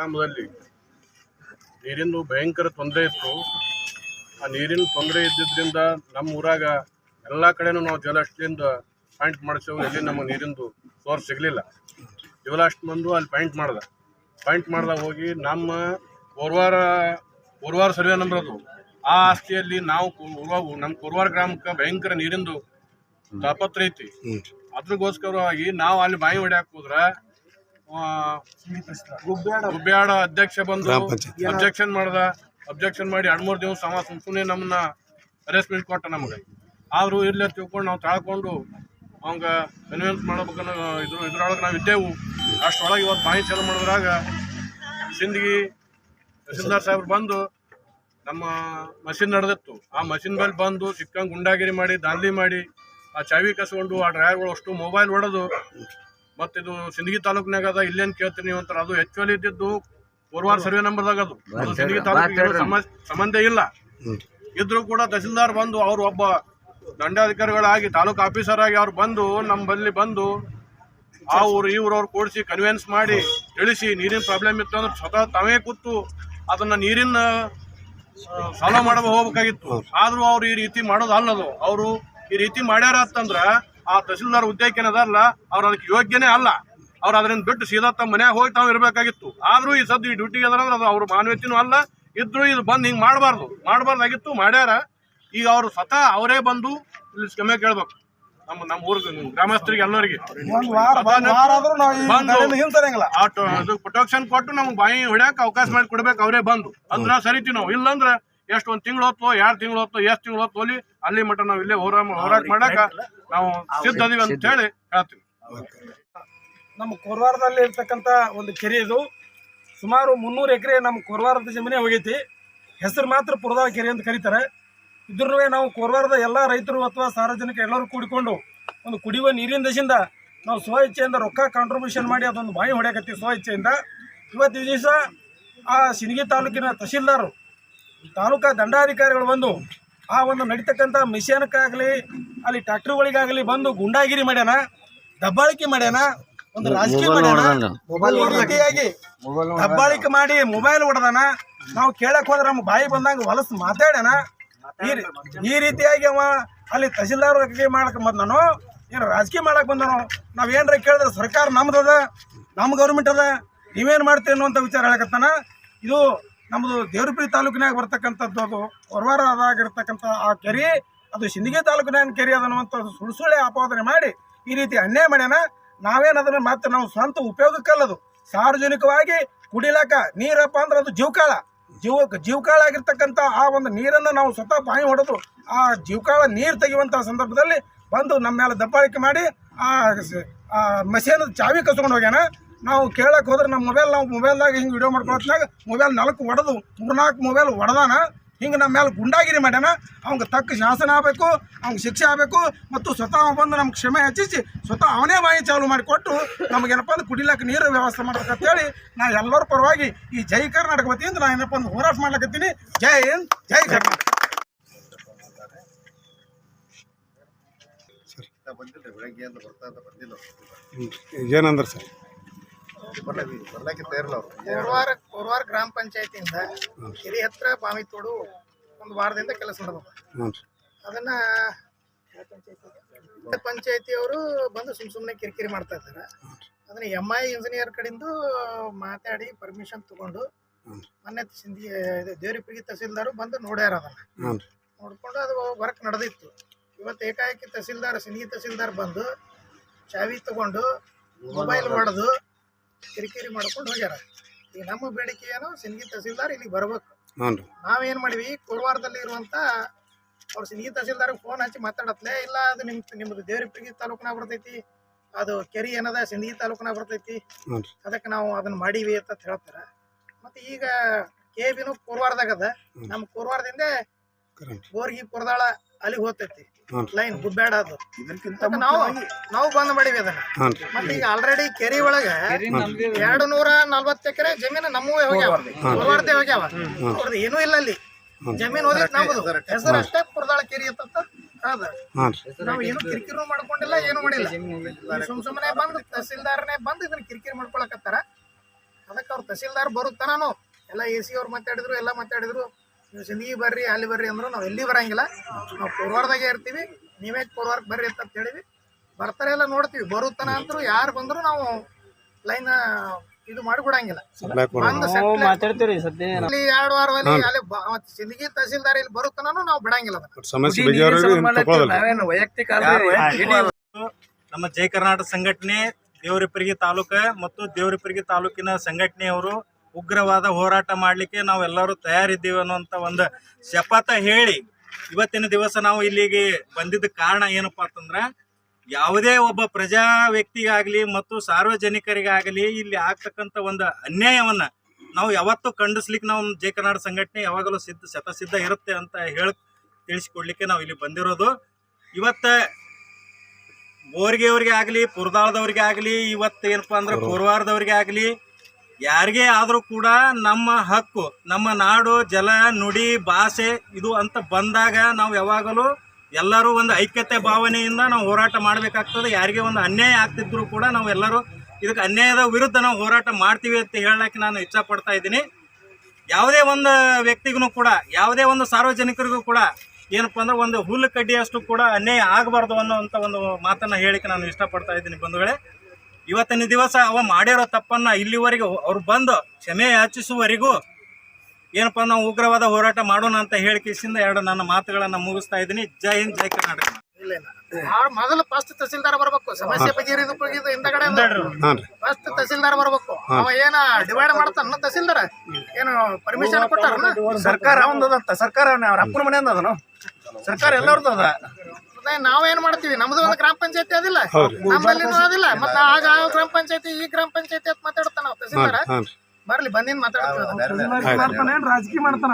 ಗ್ರಾಮದಲ್ಲಿ ನೀರಿಂದು ಭಯಂಕರ ತೊಂದರೆ ಇತ್ತು. ಆ ನೀರಿನ ತೊಂದರೆ ಇದ್ದಿದ್ದರಿಂದ ನಮ್ಮ ಊರಾಗ ಎಲ್ಲ ಕಡೆನೂ ನಾವು ಜಲಾಶಯದಿಂದ ಪಾಯಿಂಟ್ ಮಾಡಿಸೇವು ಎಲ್ಲಿ ನಮಗೆ ನೀರಿಂದು ಸೋರ್ಸ್ ಸಿಗಲಿಲ್ಲ. ಜಲಾಶ್ ಬಂದು ಅಲ್ಲಿ ಪಾಯಿಂಟ್ ಮಾಡ್ದ. ಪಾಯಿಂಟ್ ಮಾಡ್ದಾಗ ಹೋಗಿ ನಮ್ಮ ಕೋರ್ವಾರ ಕೋರ್ವಾರ ಸರ್ವೆ ನಂಬರ್ ಅದು. ಆ ಆಸ್ತಿಯಲ್ಲಿ ನಾವು ನಮ್ಮ ಕೋರ್ವಾರ ಗ್ರಾಮಕ್ಕೆ ಭಯಂಕರ ನೀರಿಂದು ತಾಪತ್ರ ಐತಿ. ಅದ್ರಗೋಸ್ಕರವಾಗಿ ನಾವು ಅಲ್ಲಿ ಬಾಯಿ ಹೊಡ್ಯಾಕ್ ಹೋದ್ರ ಗುಬ್ಬ್ಯಾಡ ಅಧ್ಯಕ್ಷ ಬಂದು. ಅಬ್ಜೆಕ್ಷನ್ ಮಾಡ್ದ. ಅಬ್ಜೆಕ್ಷನ್ ಮಾಡಿ ಎರಡು ಮೂರು ದಿವಸ ಸಮಾಸ ಸುಮ್ಮನೆ ನಮ್ಮನ್ನ ಅರೆಸ್ಟ್ಮೆಂಟ್ ಕೊಟ್ಟ ನಮಗೆ. ಆದರೂ ಇರ್ಲಿ ತಿಳ್ಕೊಂಡು ನಾವು ತಾಳ್ಕೊಂಡು ಅವಂಗ ಕನ್ವಿನ್ಸ್ ಮಾಡ್ಬೇಕನ್ನೋ ಇದ್ರ ಇದ್ರೊಳಗೆ ನಾವು ಇದ್ದೇವು. ಅಷ್ಟರೊಳಗೆ ಇವತ್ತು ಬಾಯಿ ಚಾಲು ಮಾಡಿದ್ರಾಗ ಸಿಂದಗಿ ತಹಸೀಲ್ದಾರ್ ಸಾಹೇಬ್ರು ಬಂದು ನಮ್ಮ ಮಷಿನ್ ನಡೆದಿತ್ತು. ಆ ಮಷಿನ್ ಮೇಲೆ ಬಂದು ಸಿಕ್ಕಂಗೆ ಗುಂಡಾಗಿರಿ ಮಾಡಿ ದಾಂಧಲಿ ಮಾಡಿ ಆ ಚಾವಿ ಕಸ್ಕೊಂಡು ಆ ಡ್ರೈವರ್ಗಳು ಅಷ್ಟು ಮೊಬೈಲ್ ಹೊಡೆದು ಮತ್ತಿದು ಸಿಂದಗಿ ತಾಲೂಕಿನಾಗ ಅದ ಇಲ್ಲೇನು ಕೇಳ್ತೀನಿ ನೀವು ಅಂತಾರೆ. ಅದು ಆಕ್ಚುಲಿ ಇದ್ದಿದ್ದು ಕೋರ್ವಾರ ಸರ್ವೆ ನಂಬರ್ದಾಗ ಅದು. ಅದು ಸಿಂದಗಿ ತಾಲೂಕಿಗೆ ಸಂಬಂಧ ಇಲ್ಲ. ಇದ್ರೂ ಕೂಡ ತಹಸೀಲ್ದಾರ್ ಬಂದು ಅವ್ರು ಒಬ್ಬ ದಂಡಾಧಿಕಾರಿಗಳಾಗಿ ತಾಲೂಕು ಆಫೀಸರ್ ಆಗಿ ಅವ್ರು ಬಂದು ನಮ್ಮ ಬಲ್ಲಿ ಬಂದು ಆ ಊರು ಈ ಊರವ್ರು ಕೂಡಿಸಿ ಕನ್ವಿನ್ಸ್ ಮಾಡಿ ತಿಳಿಸಿ ನೀರಿನ ಪ್ರಾಬ್ಲಮ್ ಇತ್ತು ಅಂದ್ರೆ ಸ್ವತಃ ತಾವೇ ಕೂತು ಅದನ್ನ ನೀರಿನ ಸಾಲ್ವ್ ಮಾಡಬೇಕು ಹೋಗ್ಬೇಕಾಗಿತ್ತು. ಆದ್ರೂ ಅವ್ರು ಈ ರೀತಿ ಮಾಡೋದು ಅಲ್ಲದು ಅವರು ಈ ರೀತಿ ಮಾಡ್ಯಾರ ಅಂತಂದ್ರ ಆ ತಹಸೀಲ್ದಾರ್ ಹುದ್ದೆಗೆ ಏನದಲ್ಲ ಅವ್ರು ಅದಕ್ಕೆ ಯೋಗ್ಯನೇ ಅಲ್ಲ. ಅವ್ರು ಅದರಿಂದ ಬಿಟ್ಟು ಸೀದಾ ತಮ್ಮ ಮನ್ಯಾಗ ಹೋಗಿ ತಾವು ಇರಬೇಕಾಗಿತ್ತು. ಆದ್ರೂ ಈ ಸದ್ದು ಈ ಡ್ಯೂಟಿಗೆ ಅದಾರ ಅದು ಅವ್ರ ಮಾನವೀಯತೆನೂ ಅಲ್ಲ. ಇದ್ರು ಇದು ಬಂದು ಹಿಂಗೆ ಮಾಡಬಾರ್ದು. ಮಾಡಬಾರ್ದಾಗಿತ್ತು ಮಾಡ್ಯಾರ. ಈಗ ಅವರು ಸ್ವತಃ ಅವರೇ ಬಂದು ಇಲ್ಲಿ ಕ್ಷಮೆ ಕೇಳ್ಬೇಕು. ನಮ್ಮ ನಮ್ಮ ಊರ್ ಗ್ರಾಮಸ್ಥರಿಗೆ ಎಲ್ಲರಿಗೆ. ಪ್ರೊಟೆಕ್ಷನ್ ಕೊಟ್ಟು ನಮ್ಗೆ ಬಾಯಿ ಹೊಡ್ಯಾಕ ಅವಕಾಶ ಮಾಡಿ ಕೊಡ್ಬೇಕು ಅವರೇ ಬಂದು. ಅಂದ್ರ ಸರಿತೀವಿ ನಾವು. ಇಲ್ಲಂದ್ರ ಎಷ್ಟು ಒಂದ್ ತಿಂಗಳು ಹೊತ್ತು ಎರಡು ತಿಂಗಳು ಹೊತ್ತು ಎಷ್ಟು ತಿಂಗಳು ಹೊತ್ತು ಹೋಲಿ ಅಲ್ಲಿ ಮಟ್ಟ ನಾವು ಇಲ್ಲೇ ಹೋರಾಟ ಹೋರಾಟ ಮಾಡಕ ನಾವು ಸಿದ್ಧ ಅದೀವಿ ಅಂತ ಹೇಳಿ ಹೇಳ್ತೀವಿ. ನಮ್ಮ ಕೋರ್ವಾರದಲ್ಲಿ ಇರ್ತಕ್ಕಂಥ ಒಂದು ಕೆರೆ ಇದು. ಸುಮಾರು ಮುನ್ನೂರು ಎಕರೆ ನಮ್ಮ ಕೋರ್ವಾರದ ಜಮೀನೇ ಹೋಗೈತಿ. ಹೆಸರು ಮಾತ್ರ ಪುರದಾಳ ಕೆರೆ ಅಂತ ಕರೀತಾರೆ. ಇದ್ರೂ ನಾವು ಕೋರ್ವಾರದ ಎಲ್ಲ ರೈತರು ಅಥವಾ ಸಾರ್ವಜನಿಕ ಎಲ್ಲರೂ ಕೂಡಿಕೊಂಡು ಒಂದು ಕುಡಿಯುವ ನೀರಿನ ದಶಿಂದ ನಾವು ಸ್ವ ಇಚ್ಛೆಯಿಂದ ರೊಕ್ಕ ಕಾಂಟ್ರಿಬ್ಯೂಷನ್ ಮಾಡಿ ಅದೊಂದು ಬಾಯಿ ಹೊಡೆಯಕತ್ತೀವಿ ಸ್ವ ಇಚ್ಛೆಯಿಂದ ಇವತ್ತು ದಿವಸ ಆ ಸಿನಿಗಿ ತಾಲೂಕಿನ ತಹಶೀಲ್ದಾರು ತಾಲೂಕಾ ದಂಡಾಧಿಕಾರಿಗಳು ಬಂದು ಆ ಒಂದು ನಡೀತಕ್ಕಂಥ ಮಿಷನ್ಗಾಗಲಿ ಅಲ್ಲಿ ಟ್ರ್ಯಾಕ್ಟರ್ಗಳಿಗಾಗಲಿ ಬಂದು ಗುಂಡಾಗಿರಿ ಮಾಡ್ಯಾನ ದಬ್ಬಾಳಿಕೆ ಮಾಡ್ಯಾನ ಒಂದು ರಾಜಕೀಯ ಮಾಡ್ಯಾನ ಈ ರೀತಿಯಾಗಿ ದಬ್ಬಾಳಿಕೆ ಮಾಡಿ ಮೊಬೈಲ್ ಹೊಡೆದಾನ ನಾವು ಕೇಳಕ್ ಹೋದ್ರೆ ನಮ್ಮ ಬಾಯಿ ಬಂದಂಗ ಹೊಲಸು ಮಾತಾಡ್ಯಾನ. ಈ ರೀ- ಈ ರೀತಿಯಾಗಿ ಅವ ಅಲ್ಲಿ ತಹಸೀಲ್ದಾರ್ ಮಾಡಕ್ ಬಂದನು ಏನು ರಾಜಕೀಯ ಮಾಡಕ್ ಬಂದನು ನಾವೇನ್ರ ಕೇಳಿದ್ರೆ ಸರ್ಕಾರ ನಮ್ದದ ನಮ್ಮ ಗೌರ್ಮೆಂಟ್ ಅದ ನೀವೇನ್ ಮಾಡ್ತೀರಿ ಅನ್ನುವಂಥ ವಿಚಾರ ಹೇಳಕತ್ತಾನ. ಇದು ನಮ್ಮದು ದೇವ್ರಪುರಿ ತಾಲೂಕಿನಾಗ ಬರ್ತಕ್ಕಂಥದ್ದು ಅದು. ಹೊರವಾರದಾಗಿರ್ತಕ್ಕಂಥ ಆ ಕೆರೆ, ಅದು ಸಿಂದಗಿ ತಾಲೂಕಿನ ಕೆರೆ ಅದನ್ನುವಂಥದ್ದು ಸುಳ್ಳು ಸುಳ್ಳೆ ಆಪಾದನೆ ಮಾಡಿ ಈ ರೀತಿ ಅನ್ಯಾಯ ಮಾಡ್ಯಾನ. ನಾವೇನು ಅದನ್ನ ಮತ್ತೆ ನಾವು ಸ್ವಂತ ಉಪಯೋಗಕ್ಕಲ್ಲದು. ಸಾರ್ವಜನಿಕವಾಗಿ ಕುಡಿಲಾಕ ನೀರಪ್ಪ ಅಂದ್ರೆ ಅದು ಜೀವಕಾಳ. ಜೀವ, ಜೀವಕಾಳ ಆಗಿರ್ತಕ್ಕಂಥ ಆ ಒಂದು ನೀರನ್ನು ನಾವು ಸ್ವತಃ ಬಾಯಿ ಹೊಡೆದು ಆ ಜೀವಕಾಳ ನೀರು ತೆಗೆಯುವಂಥ ಸಂದರ್ಭದಲ್ಲಿ ಬಂದು ನಮ್ಮ ಮೇಲೆ ದಬ್ಬಾಳಿಕೆ ಮಾಡಿ ಆ ಮಷೀನ್ ಚಾವಿ ಕಸ್ಕೊಂಡು ಹೋಗ್ಯಾನ. ನಾವು ಕೇಳಕ್ಕೆ ಹೋದ್ರೆ ನಮ್ಮ ಮೊಬೈಲ್ ನಾವು ಮೊಬೈಲ್ದಾಗ ಹಿಂಗೆ ವಿಡಿಯೋ ಮಾಡ್ಕೊಳತ್ನಾಗ ಮೊಬೈಲ್ ನಾಲ್ಕು ಹೊಡೆದು ಮೂರ್ನಾಲ್ಕು ಮೊಬೈಲ್ ಹೊಡೆದಾನ ಹಿಂಗೆ ನಮ್ಮ ಮೇಲೆ ಗುಂಡಾಗಿರಿ ಮಾಡ್ಯಾನ. ಅವ್ನಿಗೆ ತಕ್ಕ ಶಾಸನ ಆಗಬೇಕು ಅವ್ನಿಗೆ ಶಿಕ್ಷೆ ಆಗಬೇಕು ಮತ್ತು ಸ್ವತಃ ಅವ ಬಂದು ನಮ್ಗೆ ಕ್ಷಮೆ ಹೆಚ್ಚಿಸಿ ಸ್ವತಃ ಅವನೇ ಬಾಯಿ ಚಾಲು ಮಾಡಿಕೊಟ್ಟು ನಮಗೇನಪ್ಪ ಅಂದ್ರೆ ಕುಡಿಲಕ್ಕೆ ನೀರು ವ್ಯವಸ್ಥೆ ಮಾಡ್ಬೇಕಂತೇಳಿ ನಾ ಎಲ್ಲರ ಪರವಾಗಿ ಈ ಜೈ ಕರ್ನಾಟಕ ವತಿಯಿಂದ ನಾನು ಏನಪ್ಪ ಅಂದ್ರೆ ಹೋರಾಟ ಮಾಡ್ಲಕತ್ತೀನಿ. ಜೈ ಹಿಂದ್ ಜೈ ಕರ್ನಾಟಕ. ಬಂದಿಲ್ಲ ಬೆಳಗ್ಗೆ ಅಂತ ಬರ್ತಾ ಅಂತ ಬಂದಿಲ್ಲ. ಏನಂದ್ರೆ ಸರ್? ಬರ್ಲಾಗಿ ಬರ್ಲಾಕೆ ತಯಾರಿಲ್ಲ ಅವ್ರು. ಕೋರವಾರ ಕೋರವಾರ ಗ್ರಾಮ ಪಂಚಾಯತಿಯಿಂದ ಕೆರೆ ಹತ್ರ ಬಾವಿ ತೋಡು ಒಂದು ವಾರದಿಂದ ಕೆಲಸ ರೀ. ಅದನ್ನ ಪಂಚಾಯತಿಯವರು ಬಂದು ಸುಮ್ ಸುಮ್ಮನೆ ಕಿರಿಕಿರಿ ಮಾಡ್ತಾ ಇದ್ದಾರೆ. ಅದನ್ನ ಎಂ ಐ ಇಂಜಿನಿಯರ್ ಕಡೆಯಿಂದ ಮಾತಾಡಿ ಪರ್ಮಿಷನ್ ತಗೊಂಡು. ಮೊನ್ನೆ ಸಿಂಧಿ ದೇವರಿಪಿಗಿ ತಹಸೀಲ್ದಾರು ಬಂದು ನೋಡ್ಯಾರ ಅದನ್ನ. ನೋಡ್ಕೊಂಡು ಅದು ವರ್ಕ್ ನಡೆದಿತ್ತು. ಇವತ್ತು ಏಕಾಏಕಿ ತಹಸೀಲ್ದಾರ್ ಸಿಂಧಿ ತಹಸೀಲ್ದಾರ್ ಬಂದು ಚಾವಿ ತಗೊಂಡು ಮೊಬೈಲ್ ಹೊಡೆದು ಕಿರಿಕಿರಿ ಮಾಡ್ಕೊಂಡು ಹೋಗ್ಯಾರ. ಈಗ ನಮ್ಮ ಬೇಡಿಕೆ ಏನು ಸಿಂಧಿ ತಹಸೀಲ್ದಾರ್ ಇಲ್ಲಿಗೆ ಬರ್ಬೇಕು. ನಾವೇನ್ ಮಾಡಿವಿ? ಕೋರವಾರದಲ್ಲಿ ಇರುವಂತ ಅವ್ರ ಸಿಂಧಿ ತಹಸೀಲ್ದಾರ್ ಫೋನ್ ಹಚ್ಚಿ ಮಾತಾಡತ್ಲೆ ಇಲ್ಲ ಅದು ನಿಮ್ ನಿಮ್ದು ದೇವರಿಪಿಗಿ ತಾಲೂಕ್ನಾಗ ಬರ್ತೈತಿ ಅದು ಕೆರಿ ಏನದ ಸಿಂಧಗಿ ತಾಲೂಕ್ನಾಗ ಬರ್ತೈತಿ ಅದಕ್ಕೆ ನಾವು ಅದನ್ನ ಮಾಡೀವಿ ಅಂತ ಹೇಳ್ತಾರ. ಮತ್ತೆ ಈಗ ಕೆ ಬಿನು ಕೋರವಾರದಾಗ ಅದ. ನಮ್ಮ ಕೋರವಾರದಿಂದ ಬೋರ್ಗಿ ಪುರದಾಳ ಅಲ್ಲಿಗೆ ಹೋಗ್ತೈತಿ. ಲೈನ್ ಗುಬ್ಬ್ಯಾಡ ಅದು. ಇದಕ್ಕಿಂತ ನಾವು ನಾವು ಬಂದ್ ಮಾಡಿವಿ ಅದನ್ನ. ಮತ್ತೆ ಈಗ ಆಲ್ರೆಡಿ ಕೆರಿ ಒಳಗ ಎರಡು ನೂರ ನಲ್ವತ್ತು ಎಕರೆ ಜಮೀನು ನಮ್ಮವೇ ಹೋಗ್ಯಾವ. ಹೋಗ್ಯಾವ. ಅವ್ರದ್ದು ಏನೂ ಇಲ್ಲ ಅಲ್ಲಿ. ಜಮೀನು ಹೋದ್ರೆ ನಮ್ಮದು ಹೆಸರು ಅಷ್ಟೇ ಪುರದಾಳ ಕೆರಿ ಅಂತ ಅದ. ನಾವು ಏನು ಕಿರಿಕಿರಿ ಮಾಡ್ಕೊಂಡಿಲ್ಲ ಏನು ಮಾಡಿಲ್ಲ. ಸುಮ್ ಸುಮ್ಮನೆ ಬಂದು ತಹಸೀಲ್ದಾರನೇ ಬಂದ್ ಇದನ್ನ ಕಿರಿಕಿರಿ ಮಾಡ್ಕೊಳಕತ್ತಾರ. ಅದಕ್ಕೆ ಅವ್ರ ತಹಸೀಲ್ದಾರ್ ಬರುತ್ತಾನು ಎಲ್ಲ ಎ ಸಿ ಅವ್ರು ಮಾತಾಡಿದ್ರು ಎಲ್ಲ ಮಾತಾಡಿದ್ರು. ನೀವು ಸಿಂದಗಿ ಬರ್ರಿ ಅಲ್ಲಿ ಬರ್ರಿ ಅಂದ್ರು ನಾವು ಎಲ್ಲಿ ಬರಂಗಿಲ್ಲ. ನಾವು ಕೋರ್ವಾರದಾಗೆ ಇರ್ತೀವಿ ನೀವೇ ಪೂರ್ವಾರ್ಕ್ ಬರ್ರಿ ಅಂತ ಹೇಳಿವಿ ಬರ್ತಾರೆ ಎಲ್ಲ ನೋಡ್ತೀವಿ ಬರುತ್ತನ ಅಂತರೂ ಯಾರು ಬಂದ್ರು ನಾವು ಲೈನ್ ಇದು ಮಾಡಿಕೊಡಂಗಿಲ್ಲ. ಮಾತಾಡ್ತೀರಿ ಸದ್ಯ. ಅಲ್ಲಿ ಎರಡು ವಾರದಲ್ಲಿ ಅಲ್ಲಿ ಸಿಂದಗಿ ತಹಸೀಲ್ದಾರ್ ಇಲ್ಲಿ ಬರುತ್ತನ ನಾವು ಬಿಡಂಗಿಲ್ಲ ನಾವೇನು ವೈಯಕ್ತಿಕ ನಮ್ಮ ಜೈ ಕರ್ನಾಟಕ ಸಂಘಟನೆ ದೇವರಿಪರಿಗೆ ತಾಲೂಕ ಮತ್ತು ದೇವರಿಪರಿಗೆ ತಾಲೂಕಿನ ಸಂಘಟನೆಯವರು ಉಗ್ರವಾದ ಹೋರಾಟ ಮಾಡಲಿಕ್ಕೆ ನಾವೆಲ್ಲರೂ ತಯಾರಿದ್ದೀವಿ ಅನ್ನುವಂಥ ಒಂದು ಶಪಥ ಹೇಳಿ ಇವತ್ತಿನ ದಿವಸ ನಾವು ಇಲ್ಲಿಗೆ ಬಂದಿದ್ದ ಕಾರಣ ಏನಪ್ಪ ಅಂತಂದ್ರೆ ಯಾವುದೇ ಒಬ್ಬ ಪ್ರಜಾ ವ್ಯಕ್ತಿಗಾಗಲಿ ಮತ್ತು ಸಾರ್ವಜನಿಕರಿಗಾಗಲಿ ಇಲ್ಲಿ ಆಗ್ತಕ್ಕಂಥ ಒಂದು ಅನ್ಯಾಯವನ್ನು ನಾವು ಯಾವತ್ತೂ ಖಂಡಿಸ್ಲಿಕ್ಕೆ ನಾವು ಜೈ ಕನ್ನಡ ಸಂಘಟನೆ ಯಾವಾಗಲೂ ಸಿದ್ಧ ಶತಸಿದ್ಧ ಇರುತ್ತೆ ಅಂತ ಹೇಳಿ ತಿಳಿಸ್ಕೊಡ್ಲಿಕ್ಕೆ ನಾವು ಇಲ್ಲಿ ಬಂದಿರೋದು. ಇವತ್ತ ಬೋರ್ಗೆಯವ್ರಿಗೆ ಆಗಲಿ ಪುರದಾಳದವ್ರಿಗೆ ಆಗಲಿ ಇವತ್ತು ಏನಪ್ಪಾ ಅಂದ್ರೆ ಕೋರವಾರದವ್ರಿಗೆ ಆಗಲಿ ಯಾರಿಗೇ ಆದರೂ ಕೂಡ ನಮ್ಮ ಹಕ್ಕು, ನಮ್ಮ ನಾಡು, ಜಲ, ನುಡಿ, ಭಾಷೆ ಇದು ಅಂತ ಬಂದಾಗ ನಾವು ಯಾವಾಗಲೂ ಎಲ್ಲರೂ ಒಂದು ಐಕ್ಯತೆ ಭಾವನೆಯಿಂದ ನಾವು ಹೋರಾಟ ಮಾಡಬೇಕಾಗ್ತದೆ. ಯಾರಿಗೆ ಒಂದು ಅನ್ಯಾಯ ಆಗ್ತಿದ್ರು ಕೂಡ ನಾವು ಎಲ್ಲರೂ ಇದಕ್ಕೆ ಅನ್ಯಾಯದ ವಿರುದ್ಧ ನಾವು ಹೋರಾಟ ಮಾಡ್ತೀವಿ ಅಂತ ಹೇಳಕ್ಕೆ ನಾನು ಇಚ್ಛಪಡ್ತಾ ಇದ್ದೀನಿ. ಯಾವುದೇ ಒಂದು ವ್ಯಕ್ತಿಗೂ ಕೂಡ, ಯಾವುದೇ ಒಂದು ಸಾರ್ವಜನಿಕರಿಗೂ ಕೂಡ ಏನಪ್ಪ ಅಂದ್ರೆ ಒಂದು ಹುಲ್ಲು ಕಡ್ಡಿಯಷ್ಟು ಕೂಡ ಅನ್ಯಾಯ ಆಗಬಾರ್ದು ಅನ್ನೋಂಥ ಒಂದು ಮಾತನ್ನ ಹೇಳಿಕ್ಕೆ ನಾನು ಇಷ್ಟಪಡ್ತಾ ಇದ್ದೀನಿ ಬಂಧುಗಳೇ. ಇವತ್ತಿನ ದಿವಸ ಅವ ಮಾಡಿರೋ ತಪ್ಪನ್ನ ಇಲ್ಲಿವರೆಗೆ ಅವ್ರು ಬಂದು ಕ್ಷಮೆ ಯಾಚಿಸುವವರೆಗೂ ಏನಪ್ಪ ನಾವು ಉಗ್ರವಾದ ಹೋರಾಟ ಮಾಡೋಣ ಅಂತ ಹೇಳಿಕೆಸಿಂದ ಎರಡು ನನ್ನ ಮಾತುಗಳನ್ನ ಮುಗಿಸ್ತಾ ಇದ್ದೀನಿ. ಜೈ ಹಿಂದ್ ಜೈ ಕರ್ನಾಟಕ. ಮೊದಲು ಫಸ್ಟ್ ತಹಸೀಲ್ದಾರ್ ಬರ್ಬೇಕು. ಸಮಸ್ಯೆ ಬಗೆಹರಿದು ಹಿಂದಗಡೆ ಫಸ್ಟ್ ತಹಸೀಲ್ದಾರ್ ಬರ್ಬೇಕು. ಅವ ಏನ ಡಿವೈಡ್ ಮಾಡ್ತಾನ ತಹಸೀಲ್ದಾರ್? ಏನು ಪರ್ಮಿಷನ್ ಕೊಟ್ಟಾರ ಸರ್ಕಾರ ಒಂದದಂತ ಸರ್ಕಾರ ಅವ್ರ ಅಪ್ಪನ ಮನೆ ಅದನು ಸರ್ಕಾರ ಎಲ್ಲರದ್ದು ಅದ. ನಾವೇನ್ ಮಾಡ್ತೀವಿ? ನಮ್ದು ಒಂದು ಗ್ರಾಮ ಪಂಚಾಯತಿ ಅದಿಲ್ಲ. ನಮ್ಮಲ್ಲಿ ಅದಿಲ್ಲ. ಮತ್ತ ಆಗ ಆ ಗ್ರಾಮ ಪಂಚಾಯತಿ ಈ ಗ್ರಾಮ ಪಂಚಾಯತಿ ಅಂತ ಮಾತಾಡ್ತಾನ ನಾವು. ತಹಸೀಲ್ದಾರ್ ಬರ್ಲಿ ಬಂದಿನ ಮಾತಾಡ್ತೀವಿ ರಾಜಕೀಯ ಮಾಡ್ತಾನ.